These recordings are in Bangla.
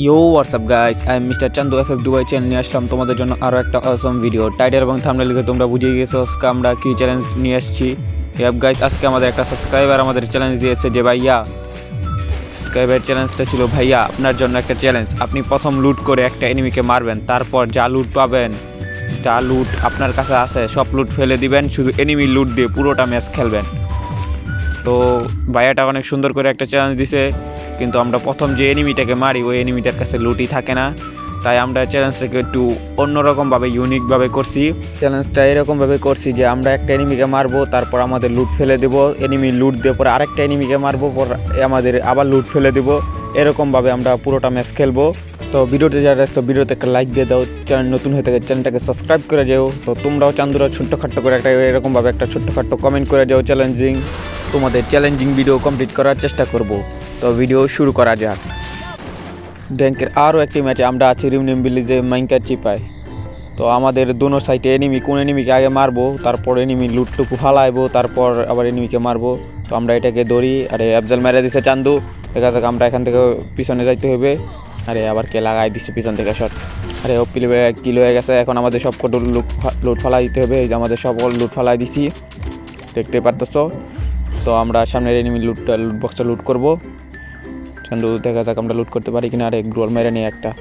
You what's up guys I am mister Chandu F F Dubai channel নিয়ে আসলাম তোমাদের জন্য আরও একটা অসম ভিডিও টাইটেল এবং থামলে লিখে তোমরা বুঝিয়ে গেছো, আজকে আমরা কি চ্যালেঞ্জ নিয়ে এসেছি হ্যাপ গাইস আজকে আমাদের একটা সাবস্ক্রাইবার আমাদের চ্যালেঞ্জ দিয়েছে যে, ভাইয়া সাবস্ক্রাইবার চ্যালেঞ্জটা ছিল, ভাইয়া, আপনার জন্য একটা চ্যালেঞ্জ আপনি প্রথম লুট করে একটা এনিমিকে মারবেন, তারপর যা লুট পাবেন, যা লুট আপনার কাছে আছে, সব লুট ফেলে দিবেন। শুধু এনিমি লুট দিয়ে পুরোটা ম্যাচ খেলবেন। তো ভাইয়াটা অনেক সুন্দর করে একটা চ্যালেঞ্জ দিছে, কিন্তু আমরা প্রথম যে এনিমিটাকে মারি, ওই এনিমিটার কাছে লুটই থাকে না। তাই আমরা চ্যালেঞ্জটাকে একটু অন্যরকমভাবে ইউনিকভাবে করছি। চ্যালেঞ্জটা এরকমভাবে করছি যে আমরা একটা এনিমিকে মারবো, তারপর আমাদের লুট ফেলে দেবো। এনিমি লুট দিয়ে পরে আরেকটা এনিমিকে মারবো, পর আমাদের আবার লুট ফেলে দেবো। এরকমভাবে আমরা পুরোটা ম্যাচ খেলব। তো ভিডিওতে যারা দেখছ, ভিডিওতে একটা লাইক দিয়ে দাও। চ্যানেল নতুন হয়ে থাকে চ্যানেলটাকে সাবস্ক্রাইব করে যাও। তো তোমরাও চান্দুরা ছোট্টখাট্টো করে একটা এরকমভাবে একটা ছোট্টখাট্টো কমেন্ট করে যাও চ্যালেঞ্জিং তোমাদের চ্যালেঞ্জিং ভিডিও কমপ্লিট করার চেষ্টা করব। তো ভিডিও শুরু করা যাক। ড্যাঙ্কের আরও একটি ম্যাচে আমরা আছি রিমনিম বিলিজে মাইনকার চিপায়। তো আমাদের দোনো সাইডে এনিমি কোন এনিমিকে আগে মারবো, তারপর এনিমি লুটটুকু ফালাইবো, তারপর আবার এনিমিকে মারবো। তো আমরা এটাকে দৌড়ি আরে আফজাল মেরে দিছে চান্দু। দেখা যাক আমরা এখান থেকে পিছনে যাইতে হবে। আরে আবার কে লাগাই দিচ্ছে পিছন থেকে শট আরে ও পিলে কিল হয়ে গেছে। এখন আমাদের সব কটা লুট লুট ফালাই দিতে হবে। এই যে আমাদের সব লুট ফালাই দিছি। দেখতে পারতেছো? তো আমরা সামনের এনিমি লুটটা লুট বক্সটা লুট করব। চান্দু, দেখা যাক আমরা লুট করতে পারি কিনা। আরে গ্রোল মেরে নিই একটা।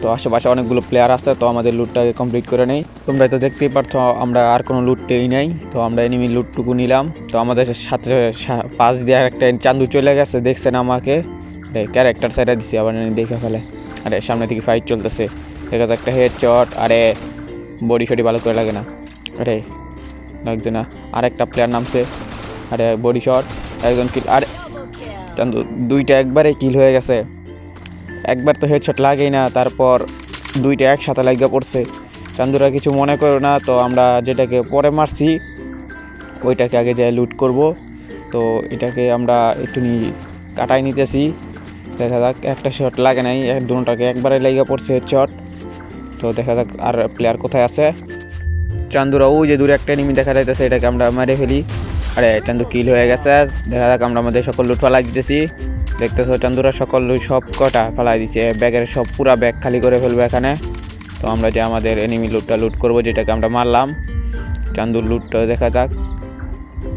তো আশেপাশে অনেকগুলো প্লেয়ার আছে, তো আমাদের লুটটাকে কমপ্লিট করে নেই। তোমরা তো দেখতেই পারছ, আমরা আর কোনো লুট নেই নাই। তো আমরা এনিমি লুটটুকু নিলাম। তো আমাদের সাথে পাশ দিয়ে একটা চান্দু চলে গেছে, দেখছেন আমাকে? আরে ক্যারেক্টার সাইডে দিছি, আবার দেখে ফেলে। আরে, সামনে থেকে ফাইট চলতেছে। দেখা যাক একটা হেড চট আরে বডি শডি ভালো করে লাগে না। আরে, লাগছে না। আরেকটা প্লেয়ার নামছে। আরে বডি শট একজন কিল আরে, চান্দু, দুইটা একবারে কিল হয়ে গেছে। একবার তো হেডশট লাগেই না, তারপর দুইটা একসাথে লাগিয়ে পড়ছে। চান্দুরা কিছু মনে করো না, তো আমরা যেটাকে পরে মারছি, ওইটাকে আগে যাই লুট করব। তো এটাকে আমরা একটু কাটাই নিতেছি। দেখা যাক, একটা শট লাগে নাই, এক, দুটাকে একবারে লাগিয়ে পড়ছে হেডশট তো দেখা যাক, আর প্লেয়ার কোথায় আছে। চান্দুরা ওই যে দূরে একটা এনিমি দেখা যাইতেছে, এটাকে আমরা মেরে ফেলি। আরে চান্দু কিল হয়ে গেছে। দেখা যাক আমরা আমাদের সকল লুট ফালাই দিতেছি। দেখতেছো চান্দুরা সকল লুট সব কটা ফালাই দিচ্ছে ব্যাগের সব পুরা ব্যাগ খালি করে ফেলব এখানে। তো আমরা যে আমাদের এনিমি লুটটা লুট করব, যেটাকে আমরা মারলাম, চান্দুর লুটটা দেখা যাক।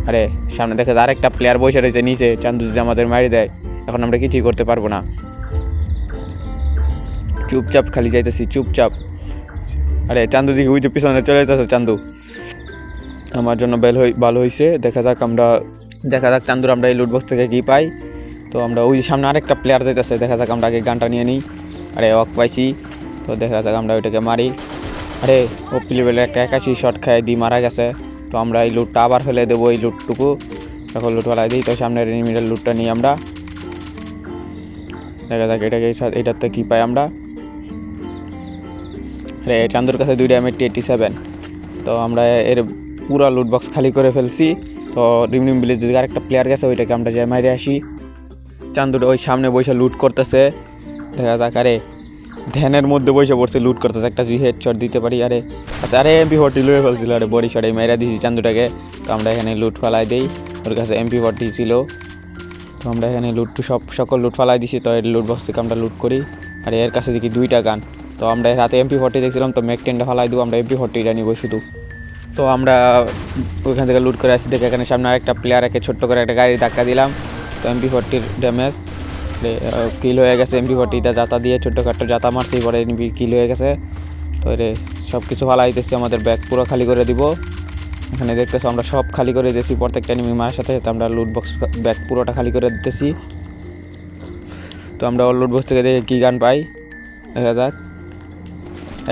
আরে, সামনে দেখা যাক, আরেকটা প্লেয়ার বসে রয়েছে নিচে। চান্দু যদি আমাদের মারি দেয়, এখন আমরা কিছুই করতে পারব না। চুপচাপ খালি যাইতেছি, চুপচাপ। আরে, চান্দু দিকে ওই যে পিছনে চলে যেতেছে চান্দু। আমার জন্য বেল হই ভালো হয়েছে দেখা যাক আমরা দেখা যাক চান্দুর আমরা এই লুটবক্স থেকে কি পাই। তো আমরা ওই সামনে আরেকটা প্লেয়ার যাইতেছে। দেখা যাক আমরা আগে গানটা নিয়ে নিই। আরে, অক পাইছি। তো দেখা যাক আমরা ওইটাকে মারি। আরে, ও প্লেবেলে একটা একাশি শট খায় দিয়ে মারা গেছে। তো আমরা এই লুটটা আবার ফেলে দেবো এই লুটটুকু যখন লুট ফেলাই দিই। তো সামনের এনিমিটার লুটটা নিই আমরা। দেখা যাক এটাকে এটাতে কি পাই আমরা। আরে, চান্দুর কাছে দুইটা এম এইটটি সেভেন তো আমরা এর পুরো লুট বক্স খালি করে ফেলছি। তো রিমনিম ভিলেজ যদি আরেকটা প্লেয়ার গেছে ওইটাকে আমরা যাই মাইরে আসি। চান্দুর ওই সামনে বসে লুট করতেছে। দেখা যাক, আরে, ধ্যানের মধ্যে বসে পড়ছে লুট করতেছে। একটা জি হেড শট দিতে পারি, আরে আচ্ছা আরে এমপি ফোরটি লুয়ে ফেলছিল। আরে বডি শটে মেরা দিয়েছি চান্দুটাকে। তো আমরা এখানে লুট ফালাই দিই। ওর কাছে এমপি ফোরটি ছিল। তো আমরা এখানে লুট সব সকল লুট ফালাই দিছি। তো এর লুট বক্স থেকে আমরা লুট করি। আর, এর কাছে দেখি দুইটা গান। তো আমরা রাতে এমপি ফোরটি দেখছিলাম। তো ম্যাক টেনটা ফালাই দিব। আমরা এমপি ফোরটিটা নিব শুধু। তো আমরা ওইখান থেকে লুট করে আসি। দেখে এখানে সামনে আরেকটা প্লেয়ার একে ছোট্ট করে একটা গাড়ি ধাক্কা দিলাম। তো এমপি ফোরটির ড্যামেজ কিল হয়ে গেছে। এমপি ফোরটিটা যাতা দিয়ে ছোট্টখাট্টো জাতা মারছি, পরে এমপি কিল হয়ে গেছে। তো রে সব কিছু ফালাইতেছি আমাদের ব্যাগ পুরো খালি করে দিব। এখানে দেখতেছো আমরা সব খালি করে দিতেছি প্রত্যেকটা এনিমি মারার সাথে সাথে আমরা লুট বক্স ব্যাগ পুরোটা খালি করে দিতেছি। তো আমরা লুট বক্স থেকে দেখে কী গান পাই। দেখা যাক।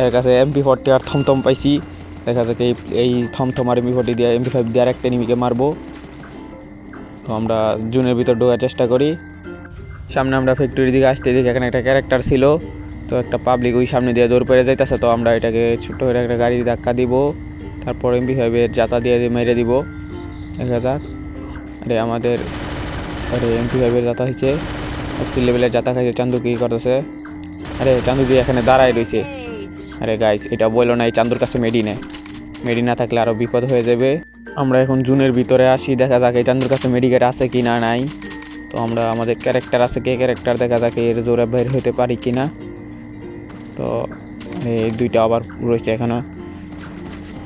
এর কাছে এমপি ফোরটি আর থমথম পাইছি। দেখা যাক এই এই থমথম আর এমপি ফোরটি দিয়ে এমপি ফাইভ দিয়ে আরেকটা এনিমিকে মারবো। তো আমরা জুনের ভিতর ঢোকার চেষ্টা করি। সামনে আমরা ফ্যাক্টরির দিকে আসতে দেখি এখানে একটা ক্যারেক্টার ছিল। তো একটা পাবলিক ওই সামনে দিয়ে দৌড় পেরে যাইতেছে, তো আমরা এটাকে ছোট্ট করে একটা গাড়ি ধাক্কা দিব। তারপর এমপি ফাইভের জাতা দিয়ে মেরে দিব। দেখা যাক। আরে আমাদের আরে এমপি ফাইভের জাতা হয়েছে। স্পিড লেভেলের জাতা খাইছে, চান্দু কি করতেছে? আরে চান্দু দিয়ে এখানে দাঁড়ায় রয়েছে। আরে গাইস এটা বলল না, এই চান্দুর কাছে মেডি নেই মেডি না থাকলে আরও বিপদ হয়ে যাবে। আমরা এখন জুনের ভিতরে আসি, দেখা যাক এই চান্দুর কাছে মেডিকেট আছে কি না নাই। তো আমরা আমাদের ক্যারেক্টার আছে কে ক্যারেক্টার দেখা যাক এর জোরে বের হতে পারি কি না তো এই দুইটা আবার রয়েছে এখানে।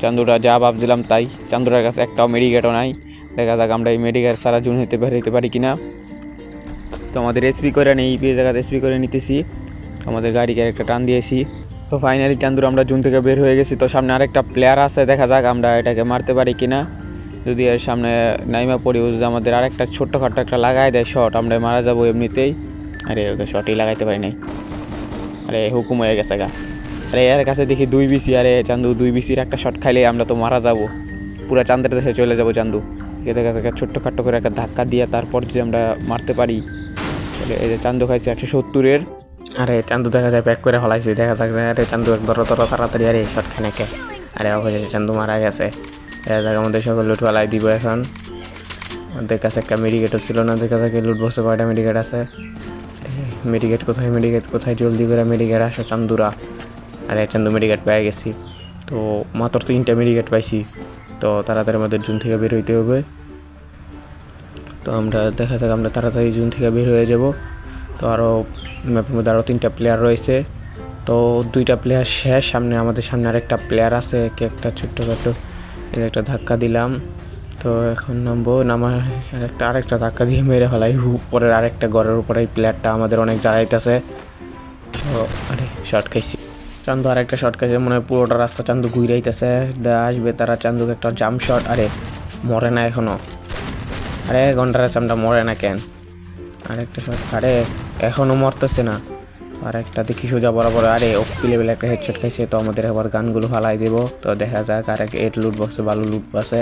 চান্দুরা যা ভাবছিলাম তাই চান্দুরার কাছে একটাও মেডিকেটও নাই। দেখা যাক আমরা এই মেডিকেট সারা জুন হতে বের হতে পারি কি না তো আমাদের এসপি করে নেই, এই জায়গাতে এসপি করে নিতেছি। আমাদের গাড়ি ক্যারেক্টার টান দিয়েছি। তো ফাইনালি চান্দুর আমরা জুন থেকে বের হয়ে গেছি। তো সামনে আরেকটা প্লেয়ার আছে, দেখা যাক আমরা এটাকে মারতে পারি কিনা। যদি এর সামনে নাইমা পড়ি যদি আমাদের আরেকটা ছোট্ট ছোট্টখাট্ট একটা লাগাই দেয় শট আমরা মারা যাব এমনিতেই। আরে, ওকে শটই লাগাইতে পারি নাই। আরে, হুকুম হয়ে গেছে গা। আরে, এর কাছে দেখি দুই বিসি আরে চান্দু, দুই বিসির একটা শট খাইলে আমরা তো মারা যাব। পুরো চান্দের দেশে চলে যাব চান্দু। এ দেখা যাক ছোট্ট খাট্ট করে একটা ধাক্কা দিয়ে তারপর যে আমরা মারতে পারি। এই যে চান্দু খাইছে একশো সত্তরের। আরে চান্দু দেখা যায় প্যাক করে হলাইছে দেখা যাক আরে, চান্দু এক ধরো তাড়াতাড়ি, আরে শট খানে কে আরে অবশ্যই চান্দু মারা গেছে। দেখা যাক, আমাদের সকল লুট ফালাই দিব এখন। আমাদের কাছে একটা মেডিকেটও ছিল না, দেখা যাক লুট বসে কয়টা মেডিকেট আছে। মেডিকেট কোথায় মেডিকেট কোথায়, জলদি করে মেডিকেট আসো, চান্দুরা। আরে, চান্দু মেডিকেট পেয়ে গেছি। তো, মাত্র তিনটা মেডিকেট পাইছি। তো তাড়াতাড়ি আমাদের জুন থেকে বের হইতে হবে। তো, আমরা, দেখা যাক, আমরা তাড়াতাড়ি জুন থেকে বের হয়ে যাব। তো আরও ম্যাপের মধ্যে আরও তিনটা প্লেয়ার রয়েছে। তো দুইটা প্লেয়ার শেষ। সামনে আমাদের সামনে আরেকটা প্লেয়ার আছে, একে একটা ছোট্টখাটো একটা ধাক্কা দিলাম। তো এখন নামবো নামার আরেকটা আরেকটা ধাক্কা দিয়ে মেরে ফেলাই। উপরের আরেকটা ঘরের উপরে এই প্লেয়ারটা আমাদের অনেক জ্বালাইতেছে। তো, আরে শর্ট খাইছি। চান্দু আরেকটা শর্ট খাইছে, মনে হয় পুরোটা রাস্তা চান্দু ঘুরাইতেছে। আসবে তারা চান্দুকে একটা জাম শট আরে, মরে না এখনও। আরে ঘণ্টার চামটা মরে না কেন? আরেকটা শট আরে, এখনও মরতেছে না। আর একটা দেখি সোজা বরাবর, আরে অক্তি লেভেল একটা হেডশট খাইছে, তো আমাদের আবার গানগুলো ফালাই দেব। তো দেখা যাক আর এক এট লুট বক্সে ভালো লুট বক্সে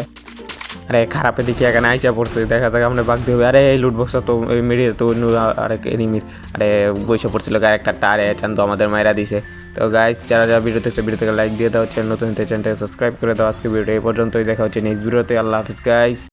আরে, খারাপে দেখি এখানে আইসা পড়ছে, দেখা যাক আমরা বাগ দিয়ে আরে, এই লুট বক্সটা তো মেরিয়ে তো অন্য আরেক এনিমির আরে বসে পড়ছিল আরেকটা টারে চান্দু আমাদের মায়েরা দিছে। তো গাইজ যারা যারা ভিডিও দেখছে থেকে লাইক দিয়ে দাও চ্যানেল নতুন চ্যানেলটাকে সাবস্ক্রাইব করে দাও। আজকে ভিডিও এই পর্যন্তই, দেখা হচ্ছে নেক্সট ভিডিওতে আল্লাহ হাফিজ গাইজ